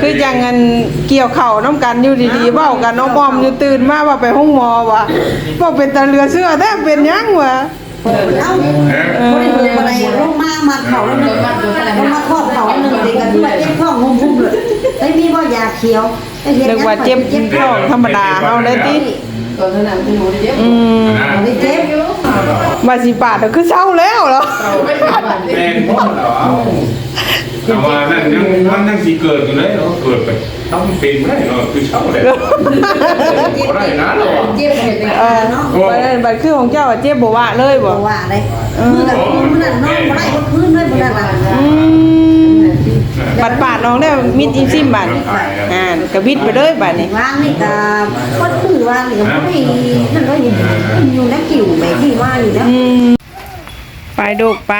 คือจังงันเกี่ยวเข่าน้ำกันอยู่ดีๆเว้ากันน้องบอมอยู่ตื่นมาว่าไปห้องหมอว่ะบ่เป็นตาเรือเสื้อแท้เป็นหยังวะเอ้าคนที่ดูอะไรลงมามาเขาแล้วนึงมันมาทอดเขาแล้วนึงเด็กกันด้วยเจ็บท้องงุ่มๆเลยไอ้นี่ว่ายาเขียวไอ้เห็นนึกว่าเจ็บท้องธรรมดาเฮาได้ติตอนนั้นไม่รู้ได้เจ็บอืมไม่เจ็บว่าสิบาทก็คือเศร้าแล้วเหรอไม่ผ่านแม่นพ่อเหรอ แต่ว่านั่นยังมันยังสีเกิดอยู่เลยเนาะเกิดไปต้องเป็นไม่ได้เนาะคือเช่าเลยบ่ได้นะเราอะเจ็บเห็นเออบัดนั้นบัดคือของเจ้าอะเจ็บบ่ว่าเลยบ่บอกว่าเลยมือนั่นมือนั่นนอนมาไล่บนพื้นด้วยมือนั่นน่ะอืมบัดปาดน้องได้มิดอิมซิมบัดอ่านกระบิดไปเลยบัดนี้วางนี่ก็ก็คือวางนี่ก็ไม่นั่นก็อยู่อยู่ในกิ่วแม่ที่ว่าอยู่แล้วอืมไปดูกไป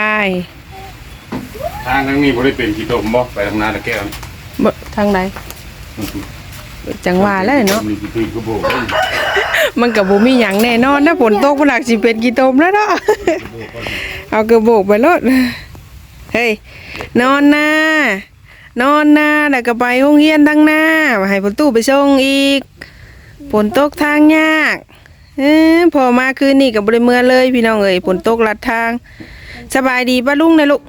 ทางทั้งนี้บ่ได้เป็นกี่ตมบ่ไปทางนาตะแก้วบ่ทางใดจังหวะแล้วเนาะมีกี่ปีก็บอกมันก็บ่มีหยังแน่นอนนะฝนตกบ่หลักสิเป็นกี่ตมแล้วเนาะเอากระโบกไปรถเฮ้ยนอนหน้านอนหน้าแล้วก็ไปโรงเรียนทางหน้ามาให้ฝนตู้ไปส่งอีกฝนตกทางยากเออพอมาคืนนี้ก็บ่ได้เมื่อเลยพี่น้องเอ้ยฝนตกลัดทาง สบายดีป้าลุงนะลูก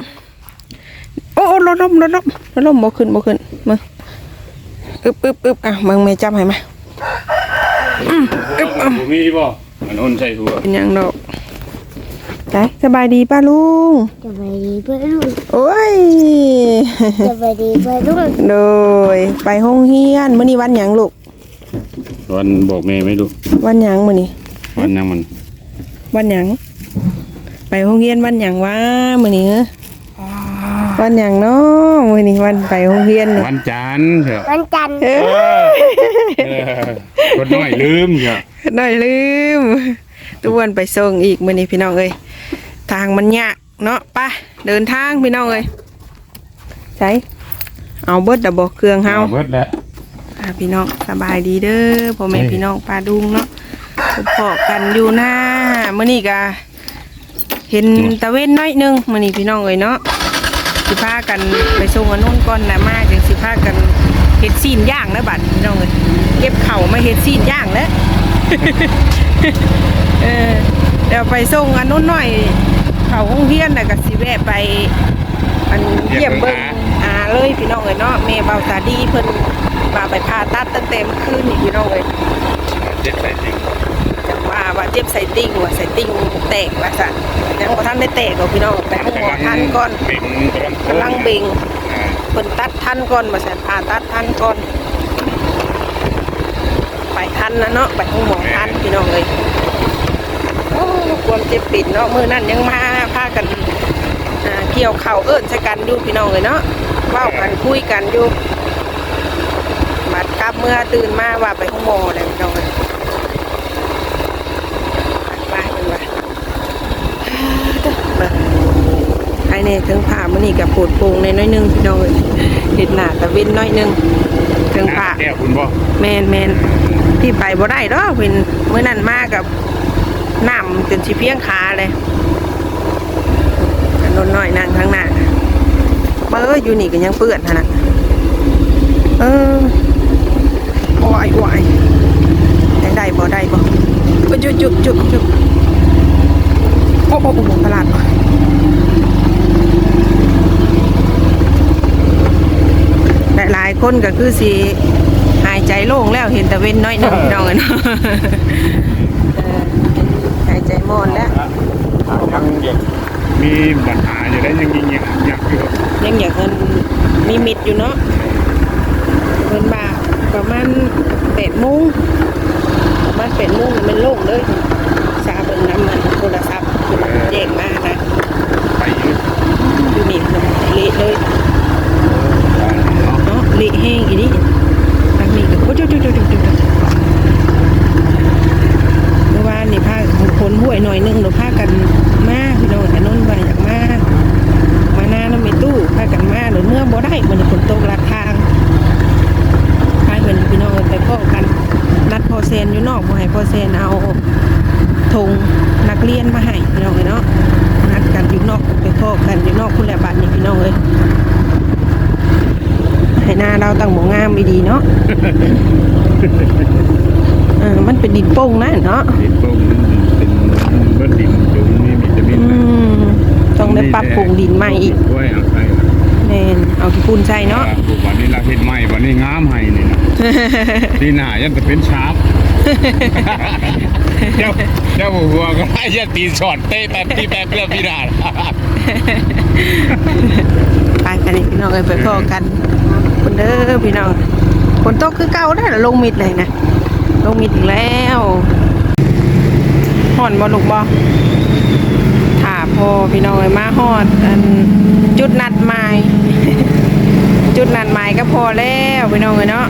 โอ้โอ้รถล้มรถล้มรถล้มบ่ขึ้นบ่ขึ้นมาอึบอึบอึบอะมึงไม่จำให้มาอืมอึบอะบ่มีบ่มันโอนใส่หัวเป็นหยังดอกไปสบายดีป้าลุงสวัสดีเพื่อนลูกโอ้ยสวัสดีเพื่อนลูกโดยไปห้องเฮียนมื้อนี้วันหยังลูกวันบอกแม่ไม่รู้วันหยังมื้อนี้วันยังมันวันหยังไปห้องเฮียนวันหยังวะมื้อนี้เอ้อ วันหยังเนาะมื้อนี้วันไปห้องเฮียนนี่วันจันทร์เถอะวันจันทร์เอ้อเออคนน้อยลืมเถอะได้ลืมตุวนไปส่งอีกมื้อนี้พี่น้องเอ้ยทางมันยากเนาะไปเดินทางพี่น้องเอ้ยใส่เอาเบิดดอกบ่เครื่องเฮา เบิดแล้ว อ่าพี่น้องสบายดีเด้อพ่อแม่พี่น้องปลาดุงเนาะพบกันอยู่หน้ามื้อนี้ก็เห็นตะเว้นน้อยหนึงมื้อนี้พี่น้องเอ้ยเนาะ สิพากันไปส่งอันนู้นก่อนนะมาจังสิพากันเฮ็ดซีนย่างแล้วบัดนี้พี่น้องเอ้ยเก็บเข่ามาเฮ็ดซีนย่างแล้วเออเดี๋ยวไปส่งอันนู้นหน่อยเขาห้องเฮียนน่ะก็สิแวะไปอันเยี่ยมเบิ่งอาเลยพี่น้องเอ้ยเนาะแม่เบาตาดีเพิ่นมาไปผ่าตัดตั้งแต่เมื่อคืนนี่พี่น้องเอ้ยเจ็ดใส่จริง เจ็บใส่ติ่งว่าใส่ติ่งแตกว่าซั่นยังบ่ทันได้แตกหรอกพี่น้องไปห้องหมอทันก่อนเป็นกำลังกำลังเบ่งเพิ่นตัดทันก่อนว่าซั่นผ่าตัดทันก่อน ไปทันนะเนาะไปห้องหมอทันพี่น้องเอ้ยโอ้ความเจ็บปิดเนาะมือนั้นยังมาพากันเกี่ยวเข่าเอิ้นใส่กันอยู่พี่น้องเอ้ยเนาะเว้ากันคุยกันอยู่บัดกลับเมื่อตื่นมาว่าไปห้องหมอเลยพี่น้องเอ้ยไปเป็นว่า ไอ้เนี่ยถึงผ่ามันนี่กับปวดโป่งในน้อยหนึงพี่น้องเอ้ยเห็ดหน้าตะเว้นน้อยหนึงถึงผ่าแก้วคุณบ่แมนแมนที่ไปบ่ได้ดอกเป็นเมื่อนั้นมากับน้ำจนสิเพียงขาเลยอันนนน้อยนั่งข้างหน้าเปิ้อยู่นี่ก็ยังเปื้อนหั่นน่ะเออโอ้ยโอ้ยยังได้บ่ได้บ่เอ้ยจุบจุบจุบจุบโอ้โอ้โอ้ประหลาดว่ะแต่หลาย คนก็คือสิหายใจโล่งแล้วเห็นแต่เว้นน้อยหนึ่งพี่น้องอะเนาะเออหายใจมอนแล้วยังมีปัญหาอยู่ได้ยังยิงยังอยากอยู่ยังอยากเงินมีมิดอยู่เนาะเงินบาทประมาณแปดโมงประมาณแปดโมงมันโล่งเลยซาเบิ่งน้ำมันโทรศัพท์คือมันแจ้งมานะไปอยู่อยู่นี่มันเละเลย เละแห้งอีนี่ทางนี้ก็โอ้จุดจุดจุดจุดจุดเมื่อวานนี่พาคนห่วยหน่อยหนึงหนูพากันมาพี่น้องแต่นนท์ว่าอยากมา มาหน้าน้ำมีตู้พากันมาหรือเมื่อบ่ได้มันฝนตกลัดทางพาเพื่อนพี่น้องไปพ้อกัน นัดพอเซนอยู่นอกบ่ให้พอเซนเอาธงนักเรียนมาให้พี่น้องเลยเนาะนัดกันอยู่นอกไปพ้อกันอยู่นอกคุณแหละบัดนี่พี่น้องเลยให้ หน้าเราตั้งบ่งามดีๆเนาะ เออมันเป็นดินโป่งนะเนาะ ดินโป่งมันเป็นเบิดดินตรงนี้มีแต่ดิน อืมต้องได้ปรับปรุงดินใหม่อีก กล้วยเอาไป แม่นเอาขี้ปูนใส่เนาะ ปลูกวันนี้เราเฮ็ดใหม่วันนี้งามให้ นี่นะปีหน้ายันจะเป็นชาร์ปเจ้าเจ้าหัวก็ให้ยันตีนช็อตเตะแป๊บตีแป๊บเพื่อพี่นาไปกันนี่พี่น้องเอ้ยไปพ่อกันคนเด้อพี่น้องคนตกคือเก่าได้อลงมิดเลยนะลงมิดอีกแล้วห่อนบ่ลูกบ่ถ้าพอพี่น้องเอ้ยมาฮอดอันจุดนัดหมายจุดนัดหมายก็พอแล้วพี่น้องเอ้ยเนาะ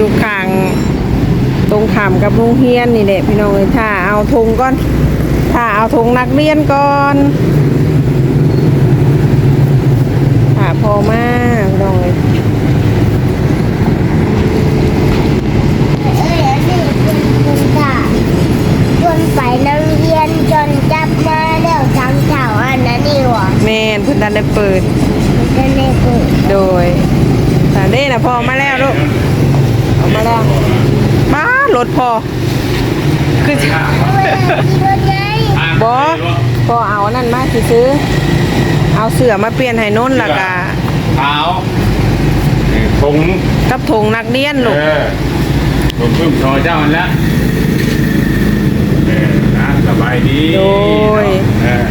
อยู่ข้างตรงขามกับโรงเรียนนี่แหละพี่น้องเอ้ยถ้าเอาธงก่อน ถ้าเอาธงนักเรียนก่อนค่ะพอมากลองเลยเอ้ยอันนี้เป็นคนตาจนไปนักเรียนจนจับมาแล้วทั้งเช้าอันนั้นนี่หว่าแม่นเพิ่นดันได้เปิดมันจะไม่เกิดโดยตาเด้นะพอมาแล้วลูกเอา มาแล้วป้ารถพอ คือจะเวลาขี่รถไงบอพอเอานั่นมาสิซื้อ เอาเสือมาเปลี่ยนให้โน้นและกะเท้าถุงกับถุงนักเรียนลูกเออถุงพึ่งชอเจ้ามันแล้วเออนะสบายดีโดยเออ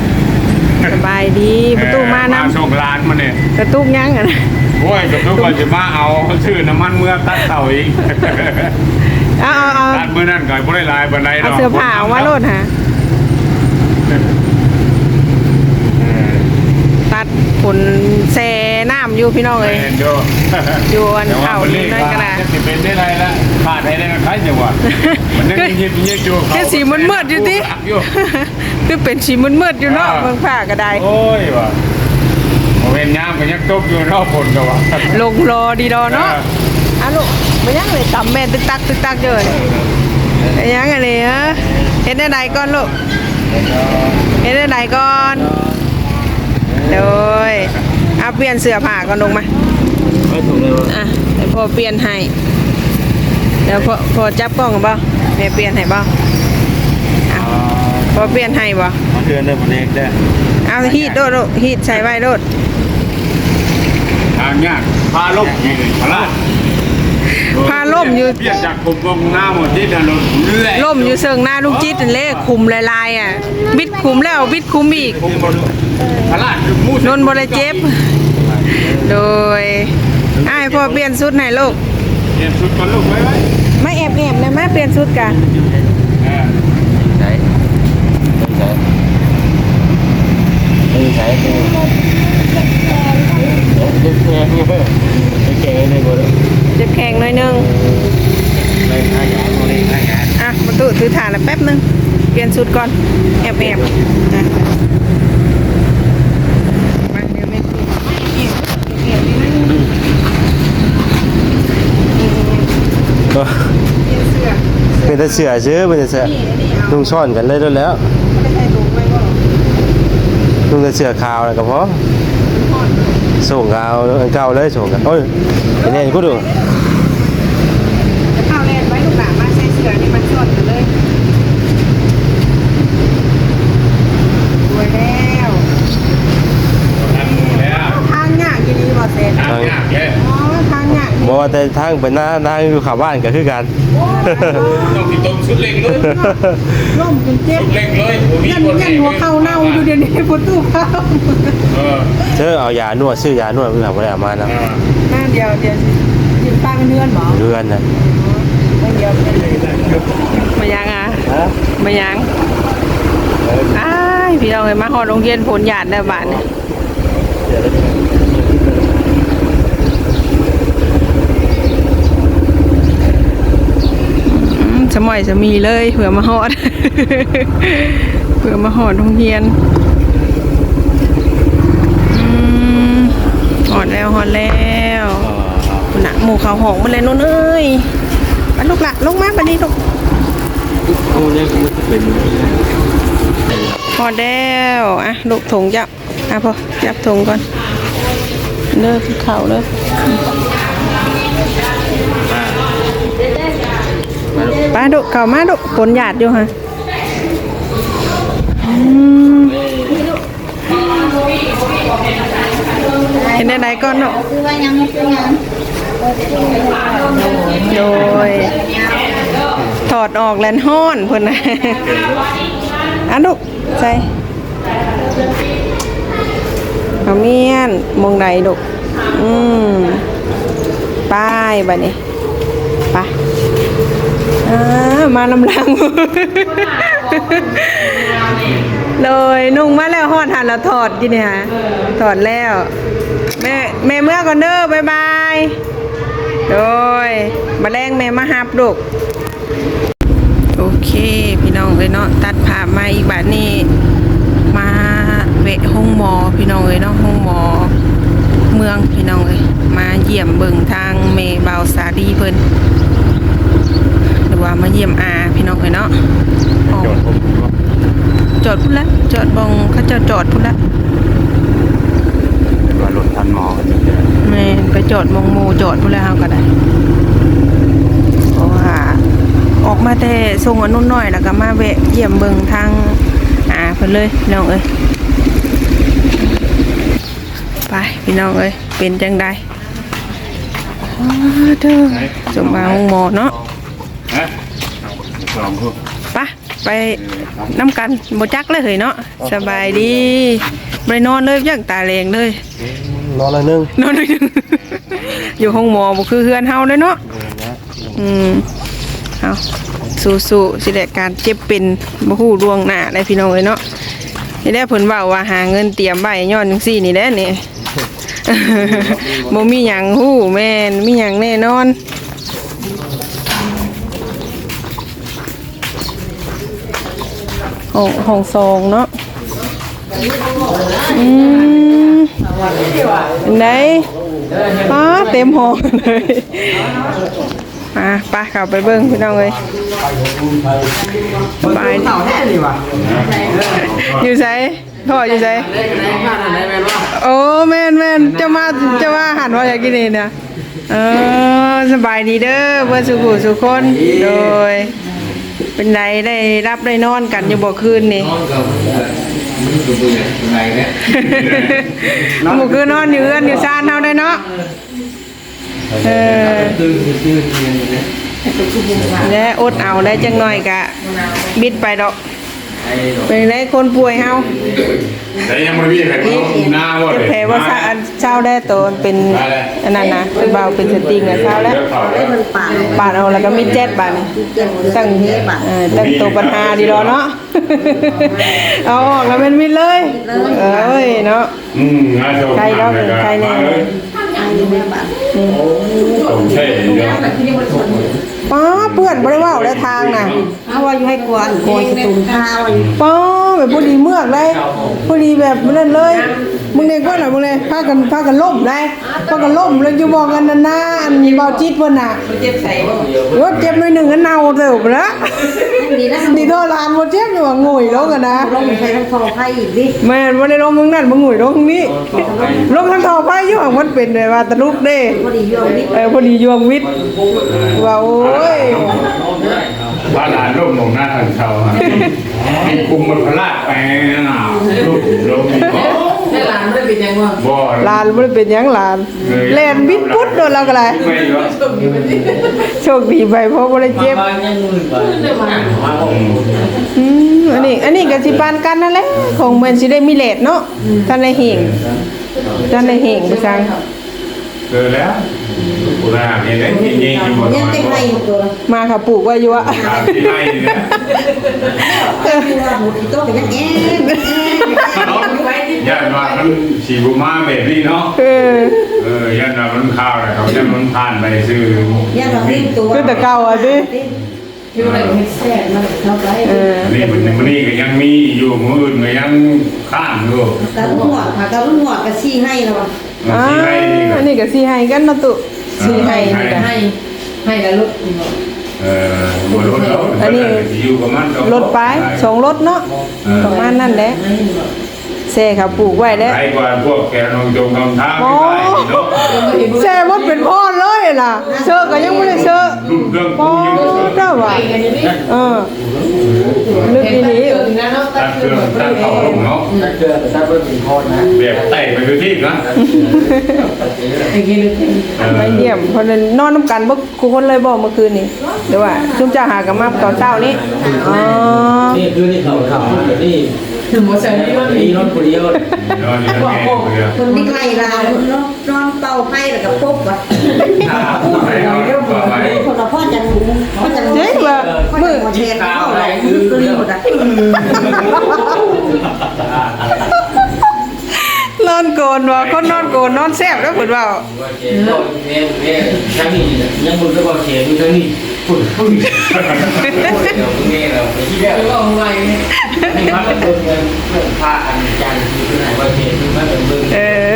สบายดีประตูมานํส่งร้านมาเนี่ยกระตุกยังอะนะ โอ้ยกับทุกคนจะมาเอาชื่อน้ำมันเมื่อตัดเต่าอีกเอาเอาเอาตัดมือนั่นก่อนบ่ได้ลายบันไดดเอาอกเสื้อผ้าเอามาโลดฮะเออตัดผลแซ่น้ำอยู่พี่น้องเลยเห็นอยู่อยู่อันเข่าอยู่นั่นก็ได้จะเป็นได้ไรละขาดให้ได้กันใครจังหวะมันนึกยิบยิบอยู่แค่สีมันมืดอยู่ติอยู่คือเป็นสีมันมืดอยู่เนาะเบิ่งผ้าก็ได้โอ้ยว่ะ โมเวนยามก็ยังตกอยู่รอบฝนก็ว่าลงรอดีดอเนาะอะลูกมันยังเลยตำแม่ตึกตักตึกตักเยอะเลยไอ้ยังอันนี้ฮะเฮ็ดได้ใดก่อนลูกเฮ็ดได้ใดก่อนโดยเอาเปลี่ยนเสื้อผ้าก่อนลงมาอะเดี๋ยวพ่อเปลี่ยนให้เดี๋ยวพ่อพ่อจับกล้องกันบ่แม่เปลี่ยนให้บ่อะพ่อเปลี่ยนให้บ่มาเทือนได้บ่เล็กได้อเอาฮีดโดดลูกฮีดใส่ไว้โดด ทางยากพาลบยิงพลาดพาล่มอยู่เปลี่ยนจากกลมๆหน้าหมดที่ถนนเรื่อยล่มอยู่เซิงหน้าลูกจิตนั่นแหละคุมลายๆอะบิดคุมแล้วบิดคุมอีกผมบนพลาดมูนนบ่ได้เจ็บ โดยอ้ายพ่อเปลี่ยนชุดให้ลูกเปลี่ยนชุดก่อนลูกไว้ไว้มาแอบแอบๆนะมาเปลี่ยนชุดกันเออใช่ใช่ไม่ใช่ไม่ใช่ เด็กแก่เด็กแก่เลยบ่ได้เจ็บแข้งหน่อยนึงเลยห้าหยาบ่ได้ห้าหยาอะประตูถือถ่านแล้วแป๊บนึง เปลี่ยนชุดก่อน แอบแอบนะเป็นตะเปลี่ยนเสื้อเป็นแต่เสือซื้อเป็นแต่เสือนี่นี่เอานุ่งซ่อนกันเลยด้วไม่ได้ว้บ่นุ่งแต่เสือขาวแล้วก็พอ ส่งกาวอันเก่าเลยส่งกันโอ้ยไอ้นี่กูดูจะเข้าแลนไว้ลูกหลานมาใส่เสื้อนี่มันชนกันเลยรวยแล้วทำหมูแล้วทางยากอยู่ดีบ่เสร็จทางยากเลยอ๋อทางยากบ่ว่าแต่ทางไปหน้าทางอยู่ขาบ้านก็คือกัน ต้องติดต้มชุดเล็กเลยล่มจนเจ็บชุดเล็กเลยผมมียันคนยันหัวเข่าเน่าอ ยู่เดี๋ยวนี้ประตูเข้าเออเธอเอายานวดซื้อยานวดเพื่อบ่ได้เอามานะหน้าเดียวเดี๋ยวยืนป้าเป็นเนื้อนหมอเรือนน่ะไม่เดียวมายังอะมายังอ้ายพี่น้องเอ้ยมาฮอดโรงเรียนผลหยาดได้บาดเนี่ยอืมสมัยจะมีเลยเผื่อมาฮอด เผื่อมาฮอดโรงเรียนอืมฮอดแล้วฮอดแล้วคุณนะหมูเขาวหองมาเลยนุ่นเอ้ยมาลูกละลงมาบัดนี้ลูกโอ้ยมันจะเป็นพอแล้วอะลูกถุงจับอะพอจับถุงก่อนเลิกกินข้าเลิกไปดุเข้ามาดุผลหยาดอยู่ฮะ เห็นได้ไหนก่อนเนาะคือว่ายังคือยังโดยถอดออกแลนห้อนเพิ่นนะอันดุใส่เอาเมียนมองใดดุอืมไป้ายบัดนี้ไปอ่ามานำลัง เลยนุ่งมาแล้วฮอดหันแล้วถอดกินเนี่ยฮะถอดแล้ว แม่แม่เมื่อก่อนเด้อบายบายโดยมาแรงแม่มาฮับลูกโอเค พี่น้องเอ้ยเนาะตัดภาพมาอีกบาทนี้มาเวะห้องหมอ พี่น้องเอ้ยเนาะห้องหมอ เมืองพี่น้องเอ้ยมาเยี่ยมเบิ่งทางเมบาวสาดีเพิ่นหรือว่ามาเยี่ยมอาพี่น้องเอ้ยเนาะอ๋อ จอดผมว่าจอดพุ่นละจอดบองเขาเจะจอดพุ่นละว่ารถทันหมอกันอยู่เนี่ยแม่นไปจอดมองโมจอดพุ่นแล้วเฮาก็ได้เพราะว่าออกมาแต่ส่งอันนุ่นน้อยแล้วก็มาแวะเยี่ยมเบิ่งทางอาเพิ่นเลยพี่น้องเอ้ยไปพี่น้องเอ้ยเป็นจังไดอ้าวเด้อสมมาห้องหมอเนาะฮะลองดูไป ไปน้ำกันบ่จักเลยเหยเนาะสบายดีไปนอนเลยยังตาแรงเลย นอนละนึงนอนเลยอยู่ห้องหมอบ่คือเฮือนเฮาเลยเนาะอืมเอาสู้ๆสิแหละการเจ็บเป็นบ่ฮู้ล่วงหน้าได้พี่น้องเอ้ยเนาะนี่ได้เพิ่นเว้าว่าหาเงินเตรียมไว้ย้อนจังซี่นี่แหละนี่ บ่มีหยังฮู้แม่นมีหยังแน่นอน ห้องห้องซองเนาะอืมเป็นไงป้าเต็มห้องเลยมาไป้าเข้าไปเบิ้งพี่น้องเลยสบายดีอยู่ไสพ่ออยู่ไสโอ้แม่นแม่นจะมาจะมาหันว่าอยากกินนี่นะเออสบายดีเด้อเพื่อนสุขุสุคนโดย เป็นไรได้รับได้นอนกันอยู่บ่คืนนี่หมูคือนอนอยู่เอื้อนอยู่ซานเฮาได้เนาะเออและอดเอาได้จังหน่อยกะบิดไปดอก เป็นไรคนป่วยเฮาแต่ยังไม่มีใครรู้หน้าว่าเจ็บเลยแผลว่าซะอันเช้าได้ตัวเป็นอันนั้นนะเป็นเบาเป็นสติงอะเช้าแล้วได้มันปาดปาดเอาแล้วก็มีเจ็ดบาทนี่เจ็บตั้งเทปอะเออตั้งตัวปัญหาดีรอเนาะเอาออกแล้วเป็นมิดเลยเอ้ยเนาะอืมงานโชว์ใครเนาะใครแน่ไอ้แม่บ้านผมใช่เดี๋ยวป้าเพื่อนบ่ได้เว่าได้ทางน่ะเอาว่าอยู่ให้กวนโกยกระตุนข้าวอยู่ป้าแบบพอดีเมือกเลยพอดีแบบนั้นเลยมึงเนี่ยก็หน่ะมึงเนี่ยพากันพากันล่มเลยพากันล่มแล้วอยู่บอกกันนานๆเบาจิตเพิ่นน่ะเจ็บใส่บ่ว่าเจ็บหน่อยหนึงก็เน่าเติบแล้วดีนะดีโทรลานบ่เจ็บอยู่ว่าโง่ยลงกันนะลงใช้ทั้งคอไฟอีกดิแม่นบ่ได้ลงมึงนั่นบ่โง่ยลงนี้ลงทางท่อไปอยู่ว่ามันเป็นแบบว่าตะลุกเด้พอดีโยมนิดเออพอดียวงวิทย์ว่าโอ้ย พระหลานร่มลงหน้าทันเช้าให้คุมมันพลาดไปนะลูกลงให้หลานได้เป็นยังวะบ่หลานบ่ได้เป็นหยังหลานแล่นบิดปุ๊ดโดนเราก็เลยไม่เยอะโชคดีไปเพราะบ่ได้เจ็บอืมอันนี้อันนี้ก็สิปานกันนั่นแหละของมันสิได้มีเลทเนาะท่านได้เฮงท่านได้เฮงไปซังเจอแล้ว กูได้เนี่ยได้ที่นี่ที่หมดยังเต็มให้ตัวมาค่ะปลูกไว้อยู่อะที่ให้เนี่ยตัวหมดโต๊ะยังแอ๊ะย่านว่ามันสีบุมาแบบนี้เนาะเออเออย่านว่ามันข้าวเลยเขาจะมันผ่านไปซื้อยังแบบนี้ตัวคือแต่เก่าอะสิอยู่ในเฮ็ดแซ่บมันเข้าไปเออนี่มันมันนี่ก็ยังมีอยู่มืออื่นก็ยังข้ามอยู่กระรุ่งหัวค่ะกระรุ่งหัวกระชี้ให้เรา อ่าที่ให้นี่ก็อันนี้ก็สิให้กันเนาะตุสิให้นี่ก็ให้ให้แล้วลูกเออบนรถแล้วอันนี้อยู่กับมันรถไปสองรถเนาะประมาณนั้นแหละซ่เขาปลูกไว้แล้วไรกว่าพวกแกนองจงคำทางไม่ได้เนาะ แซ่หมดเป็นพ่อ เลยล่ะเชื่อก็ยังไม่ได้เชื่อรุ่นเครื่องพ่อกูยังไม่เชื่อเจ้าว่ะไปกันนี่เออลึกเห็นดีไปถึงนะเนาะตัดเครื่องตัดเข้าลงเนาะถ้าเจอแต่ถ้าเป็นเป็นคนนะแบบไต่ไปคือที่นะไอ้กินเออๆไปเยี่ยมเพราะนั้นนอนน้ำกันบ่กูคนเลยบ่เมื่อคืนนี้หรือว่าชุมเจ้าหากันมาตอนเช้านี้อ๋อนี่คือนี่เขาเขานี่ ถึงหมดเสียงนี่มันมีรถคนเดียวนอนอยู่นั่นเองเพื่อคนที่ไกลลาวเนาะนอนเป่าไพ่แล้วก็ปุ๊บว่ะไปนอนต่อไปคนละพ่อจะพ่อจะเจ๊งว่าพ่อมืจะอหัวเชนเข้าเราคือคือหมดอะนอนโกนว่าคนนอนโกนนอนแซ่บแล้วเพิ่นว่าว่าเขียนโลดเนี่ยเนี่ยทั้งนี้ยังบุญก็บอกเขียนทั้งนี้ปุ่นปุ่น เดี๋ยวนี่เราไปที่แล้วลองไว้ให้มาเป็นเบิ่งเงินเรื่องพระอันจันทร์ที่ไหนว่าเขียนที่มาเป็นเบิ่งเออ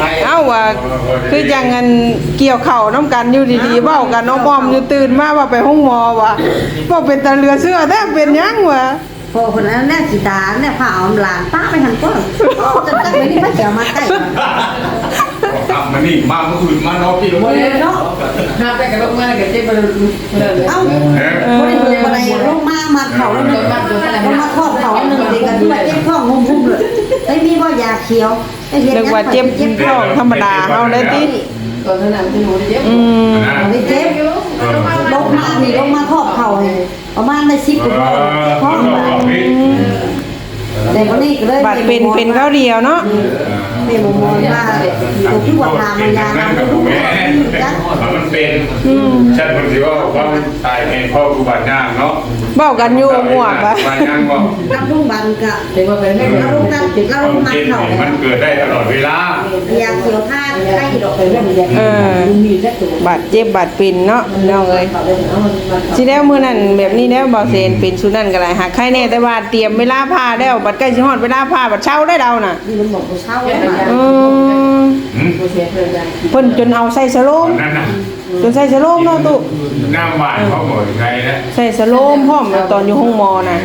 ทั้งเอ้าว่าคือจังงันเกี่ยวเข่าน้ำกันอยู่ดีๆเว้ากันน้องบอมอยู่ตื่นมาว่าไปห้องหมอว่ะบ่เป็นตาเรือเสื้อแท้เป็นยังวะพอคนนั้นแน่สีตาเนี่ยผ้าอ้อมหลานป้าไปหันก้นจะตั้งไว้นี่พระเจ้ามาใกล้ มานี่มาเมื่อคืนมานอนที่โรงเนาะน้าไปกับลูกมากับเจ๊ไปเลยเอ้าเอ๊ะคนที่คนอะไรลงมามาเขาแล้วนึงลงมาทอดเขาหนึ่งเด็กกันด้วยเจ็บท้องงุ้มๆเลยไอ้มีว่ายาเขียวไอ้เห็นึกว่าเจ็บท้องธรรมดาเฮาเลยติตอนนั้นที่หนูได้เจ๊อืมนะไอ้เจ็บเออลงมานี่ลงมาทอดเขาเลยประมาณได้สิบกว่าท้องบาทแต่วันนี้ก็เลยบัดเป็นเป็นข้าวเดียวเนาะ ในมุมมองว่าตัวที่ว่าทางมันยานั่นะนกับผมแม่มันเป็นชัดมันสิว่าความตายเป็นพ่อกูบาดย่างเนาะ เว้ากันอยู่หมวกปะบาดย่างก็รับลุงบันกะเด็กว่าเป็นไม่เราลุงตันเราควาลุมงมันคิดเขามันเกิดได้ตลอดเวลายาเขียวท่าใกล้ดอกเลยเออบาดเจ็บบาดเป็นเนาะน้องเอ้ยสิแล้วมื้อนั้นแบบนี้แล้วบ่เซนเป็นสุนั่นก็ได้หากใครแน่แต่ว่าเตรียมเวลาพาแล้วบัดใกล้สิฮอดเวลาพาบัดเช้าได้เดาน่ะนี่มันบอกเช่าแล้วมาอืมหืม เสียเพื่อนเพิ่นจนเอาใส่สโลมนั่นนะจนใส่สโลมเนาะตุน้ำหวานเขาหมดไงนะใส่สโลมพร้อมตอนอยู่ห้องหมอน่ะ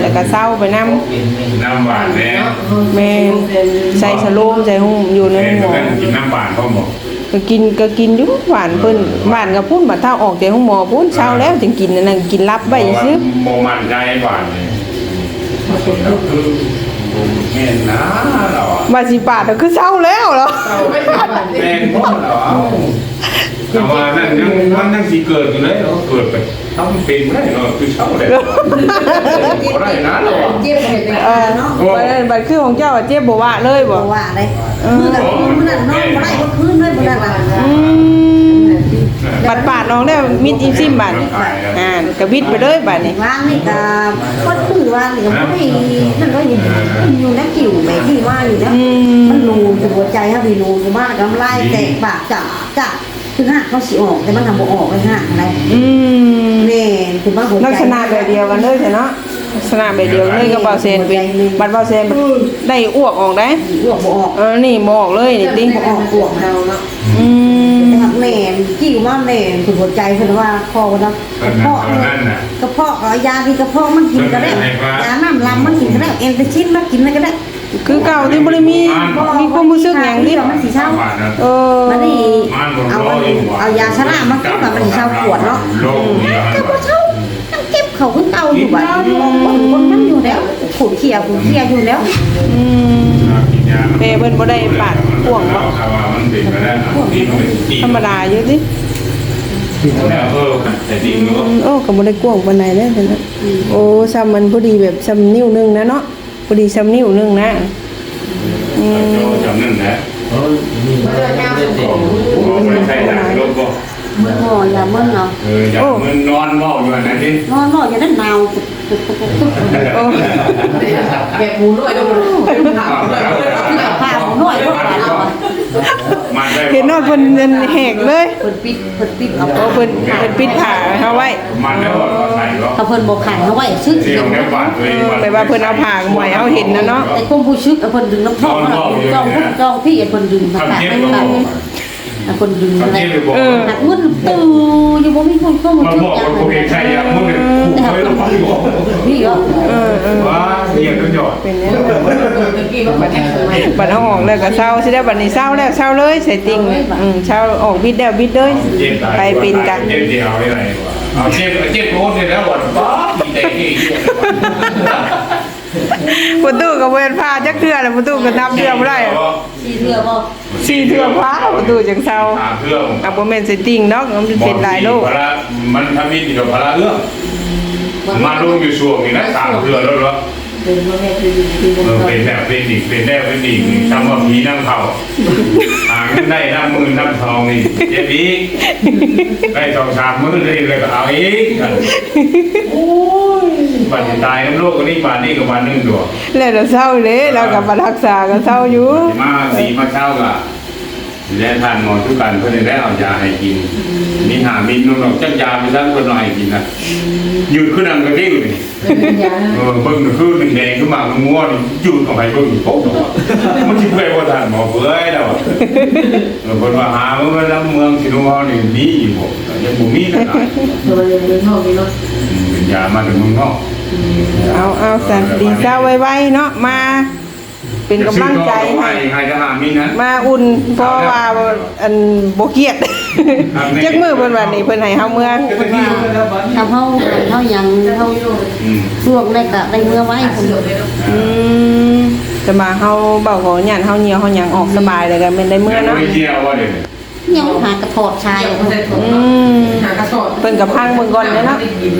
แล้วก็เศร้าไปนำน้ำหวานเนี่ยแม่ใส่สโลมใส่ห้องอยู่ในแม่ห้องหมก็อกินน้ำหวานเขาหมดก็กินก็กินอยู่หวานเพิ่นหวานกับพุ่นบัดเท่าออกจากห้องหมอพุ่นเช้าแล้วจึงกินนั่นน่ะกินรับไว้ซื่อโมมันใจหวานเลย คือแม่นะเราอะว่าสิปาดก็คือเช้าแล้วเหรอแม่พ่อเราอะแต่ว่านั่นยังมันยังสีเกิดอยู่เลยเนาะเกิดไปต้องเป็นไม่ได้เนาะคือเช่าเลยไม่ได้นะเราอะเจ็บเห็นเลยเออเนาะบัดนั้นบัดคือของเจ้าอะเจ็บบ่ว่าเลยบ่ ว่าเลยมือกับมือมันนั่นนอนไม่ได้ก็คืนด้วยมันนั่นอืม บัดปาดน้องแล้วมิดอิมซิมบัดนี่อ่านกระบิดไปเลยบัดนี่ว่างนี่กับก็คือว่างนี่ก็ไม่นั่นก็อยู่อยู่นักกิ่วแม่ที่ว่าอยู่นะอืมมันนูนหัวใจครับพี่นูนมากกำไรแตกปากจับจับคือห้าเขาสิออกแต่มันทำบ่ออกเลยห้าอะไรอืมแม่คือว่าหัวใจลักษณะแบบเดียวกันเลยใช่เนาะลักษณะแบบเดียวเลยกับเบาเซนเป็นบัดเบาเซนได้อ้วกออกได้อ้วกบ่ออกเออนี่บ่ออกเลยนี่ติบ่ออกอ้วกเราเนาะอืมนะครับ แม่กิ่ว่าแม่คือหัวใจคือว่าคอเนาะกระเพาะนั่นน่ะกระเพาะก็ยาที่กระเพาะมันกินก็ได้ยาน้ำลำมันกินก็ได้เอ็นเตอร์ชินมันกินก็ได้คือเก่าที่บ่ได้มีมีความรู้สึกหยังดิมันสิเศร้าเออมันนี่เอาเอายาชนะมากินแบบมันสิเศร้าปวดเนาะโลกนี้ก็บ่เศร้ามันเก็บเขาขึ้นเตาอยู่บ้านมองคนคนมันอยู่แล้วขูดเขี่ยขูดเขี่ยอยู่แล้วอืม เปเพิ่นบ่ได้ปาดพ่วงบ่มันเป็นไปได้ที่มันเป็นที่ธรรมดาอยู่ติแล้วเออแต่จริงเนาะโอ้ก็บ่ได้กว้างปานใดเด้อเพิ่นน่ะโอ้ซ้ำมันพอดีแบบซ้ำนิ้วหนึงนะเนาะพอดีซ้ำนิ้วหนึงนะอืมจำนั่นแหละเออนี่มันเล่นเด็กผมไม่ใช่หลังลบก็มือห่อยาเมื่นเนาะเอออย่ามันนอนว่าอยู่นั่นที่นอนนอนอย่าได้หนาว โอ้แกปูน้อยต้องถามเลยผ้าหน่อยก็หนาวมันได้เห็นว่าเพิ่นเงินแหกเลยเพิ่นปิดเพิ่นปิดเอาโอ้เพิ่นเพิ่นปิดผ้าเฮาไว้มันได้ว่าใส่ก็ถ้าเพิ่นบ่ขันเอาไว้ซื้อเที่ยวในบ้านตัวเองไปว่าเพิ่นเอาผ้าหมวยเฮาเห็นนะเนาะแต่คงผู้ชึกเพิ่นดึงน้ำท่อมจองจองพี่เพิ่นดึงมาทำแปะเทียบไม่ก็ทันแต่คนดึงเขาอะไรเจ็บไปบอกหักมืดตู้อยู่บ่มีคนเข้ามามาจุดบอกยาว่าผมเองใช่ยังมึงเนี่ยกูไม่ต้องไปบอก พี่ก็เออเออว่าเรียนต้องหยอดเป็นเนี่ยตะกี้มันมาแทงบัดเอาออกแล้วก็เศร้าสิได้บัดนี้เศร้าแล้วเศร้าเลยใส่ติ่งอืมเศร้าออกบิดแล้วบิดเลยไปปินกันเจ็บเดียวไม่ไรเอาเจ็บเจ็บโคตรเลยแล้ววันป๊าบมีแต่ที่ประตูก็เว้นผ้าจักเทื่อแล้วประตูก็นับเทื่อบ่ได้สี่เทื่อบ่สี่เทื่อฟ้าประตูจังเศร้าสามเทื่ออะบ่แม่นใส่ติ่งเนาะมันเป็นหลายโลกมันทำมิตรกับพระเอื้อ มมาลงอยู่ช่วงนี้นะสามเทื่อแล้วเหรอเป็นบ่แม่คือคือเออเป็นแบบเป็นอีกเป็นแน่เป็นอีกนี่ทำว่าผีนั่งเผาหาเงินได้น้ำมือน้ำทองนี่เจ็บอีกได้สองสามมื้อเลยเลยก็เอาอีกโอ้ยบัดนี้ตายน้ำโลกก็นี่บาดนี่กับวันนึงตัวแล้วเราเศร้าเลยเราก็มารักษาก็เศร้าอยู่มาสีมาเช่ากะ แล้วทานหมอทุกกันเพื่อนได้เอายาให้กินนี่หามินนุ่นออกจักยาไปสักคนหน่อยกินนะหยุดขึ้นนั่งกระดิ่งเลยเออเบิ่งคือหนึ่งแดงขึ้นมาง้วนหยุดออกไปเบิ่งโป๊ะมันจิเพื่อว่าทานหมอเพื่อให้เราเออคนว่าหาเมื่อแล้วเมืองสิโนฮอนี่มีอยู่บ่ยังบ่มีนะเดี๋ยวเดินห้องนี่เนาะเป็นยามาถึงเมืองนอกเอาเอาสันดีเศร้าไว้ๆเนาะมา เป็นกำลังใจให้ให้จะหามินนะมาอุ่นเพราะว่าอันบ่เครียดจักมือเพิ่นว่านี่เพิ่นให้เฮาเมื่อทำเฮาเฮายังเฮาอืมช่วงได้ก็ได้เมื่อไว้คนอืมแต่มาเฮาเบาขอหยันเฮาเหนียวเฮาหยังออกสบายเลยก็แม่นได้เมื่อเนาะไม่เที่ยวว่าเดี๋ยวยังหากระถอดชายอืมหากระสอบเพิ่นก็พังเบิ่งก่อนเด้อเนาะกิน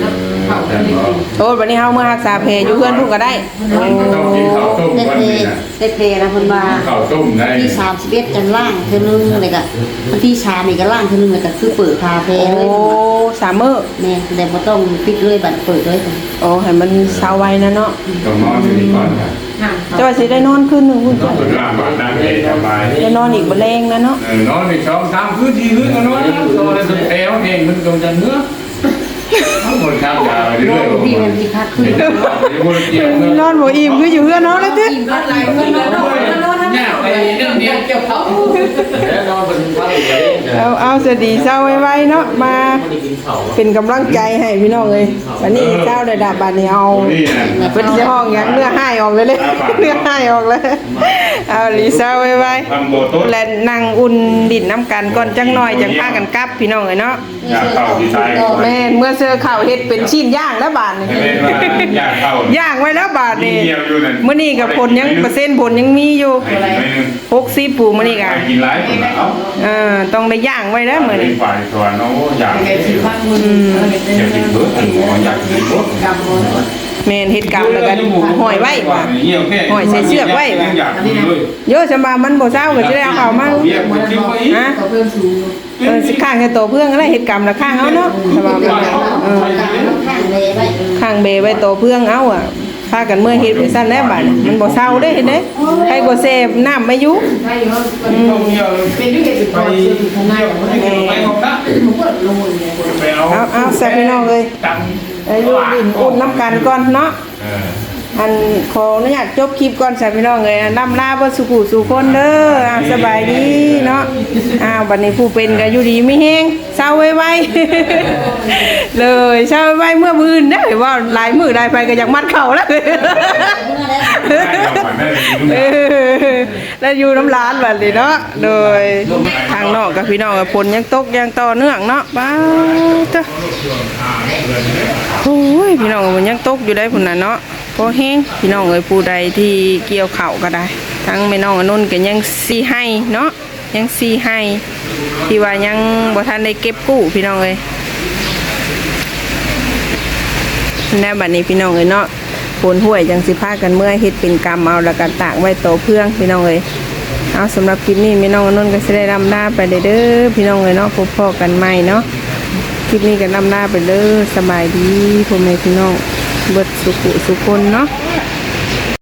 เนาะเผาได้กินโอ้บัดนี้เฮาเมื่อรักษาแผลอยู่เพื่อนพุ่นก็ได้โอ้ต้องกินข้าวต้มได้วันเพนี้นะได้เพนะเพิ่นว่าข้าวต้มได้ที่31จันล่างเทื่อนึงเลยก็วันที่3นี่ก็ล่างเทื่อนึงเลยก็คือเปิดคาเฟ่โอ้เลยสามมื้อแม่แต่บ่ต้องปิดเลยบัดเปิดเลยโอ้ให้มันเช้าไว้นะเนาะต้องนอนที่นี่ก่อนนะจะว่าสิได้นอนคืนหนึงพุ่นต้อจ้ะงไปลาบ้านนั่งเองสบายได้นอนอีกบ่แรงนะเนาะเออนอนในช่องตามพื้นที่พื้นก็นอนนะนอนในแถวเองมันกำจัดเนื้อ ทั้งหมดข้าวยาเรื่อยๆพี่มันสิคักขึ้นเดี๋ยวคนเกี่ยวนอนบ่อิ่มคืออยู่เพื่อนเนาะแล้วติกินก็ไหลเงินเนาะเนาะเนี่ยไปเรื่องนี้เกี่ยวเขาแล้วนอนบนฟ้าเลยเอาเอาสดีเช้าไว้ๆเนาะมาไม่ได้กินข้าวเป็นกำลังใจให้พี่น้องเลยวันนี้เจ้าได้ดับบัดนี้เอานี่นะเป็นสิห้องหยังเนื้อให้ออกเลยเลยเนื้อให้ออกเลยเอาลีเช้าไว้ไว้ทำโบต้นและนั่งอุ่นดินน้ำกันก่อนจังหน่อยจังพากันกลับพี่น้องเลยเนาะอยากเข้าที่ตายแม่นเมื่อเสื้อข้าวเฮ็ดเป็นชิ้นย่างแล้วบาดนี่ไม่เป็นว่าอยากเข้าย่างไว้แล้วบาดนี่มีเดียวอยู่นั่นมื้อนี้กับผลยังเปอร์เซ็นต์ผลยังมีอยู่ไปกินไม่นึง60ปู่มื้อนี้ก็ไปกินไรคนละเอาเออต้องได้ย่างไว้แล้วมื้อนี้ฝ่ายส่วนโอ้อยากแกสิพันมืออยากกินเบิร์ดหมออยากกินเบิร์ดกำมือแม่นเฮ็ดกรรมแล้วก็ห้อยไว้ว่ะห้อยใส่เชือกไว้ว่ะอยากกินด้วยโยสมามันบ่เศร้าก็สิได้เอาเข้ามาเรียกมันทิ้งไว้อีกฮะเขาเพิ่มสูงเออสิข้างแค่โตเพื่องอะไรเฮ็ดกรรมละข้างเอาเนาะสบายเออข้างเลยไว้ข้างเบไว้โตเพื่องเอาอะ พากันเมื่อเฮ็ดไปซั่นแล้วบัดมันบ่เศร้าเด้เห็นเด้ใครก็เสพน้ำไม่อยู่ใช่เนาะต้องเที่ยวเป็นด้วยเหตุผลคือทนายของมันไปของนักผมเปิดลงเนี่ยไปเอาเอาเอาแซ่บพี่น้องเอ้ยตังอายุดินอุ่นน้ำกันก่อนเนาะเอออันขออนุญาตจบคลิปก่อนแซ่บพี่น้องเอ้ยนำลาบ่สุขุสู่คนเด้ออ่าสบายดีเนาะอ้าวบัดนี้ผู้เป็นก็อยู่ดีมีแฮงเศร้าไวๆเลยเศร้าไวๆเมื่อมื้ออื่นเด้อว่าหลายมื้อหลายไปก็อยากมัดเข่าแล้วเมื่อได้ได้เอาก่อนได้เลยกินเอด้วยอแล้วอยู่น้ำร้านแบบนี้เนาะ โดยทางนอกกับพี่น้องกับฝนยังตกยังต่อเนื่องเนาะป้าเจ้าโอ้ยพี่น้องมันยังตกอยู่ได้พุ่นน่ะเนาะ พอแห้งพี่น้องเอ้ยผู้ใดที่เกี่ยวเข่าก็ได้ ทั้งแม่น้องอนนุนก็ยังซีให้เนาะยังซีให้ที่ว่ายังบ่ทันได้เก็บกู้พี่น้องเอ้ยแล้วบัดนี้พี่น้องเอ้ยเนาะผลห่วยจังสิพากันเมื่อเฮ็ดเป็นกรรมเอาแล้วก็ตากไว้โตเพื่องพี่น้องเอ้ยเอาสำหรับคลิปนี้พี่น้องอนนท์ก็สิได้นำหน้าไปเด้อเด้อพี่น้องเอ้ยเนาะพบพ่อกันใหม่เนาะคลิปนี้ก็นำหน้าไปเด้อสบายดีพ่อแม่พี่น้อง เบิดสุขสุขคนเนาะเ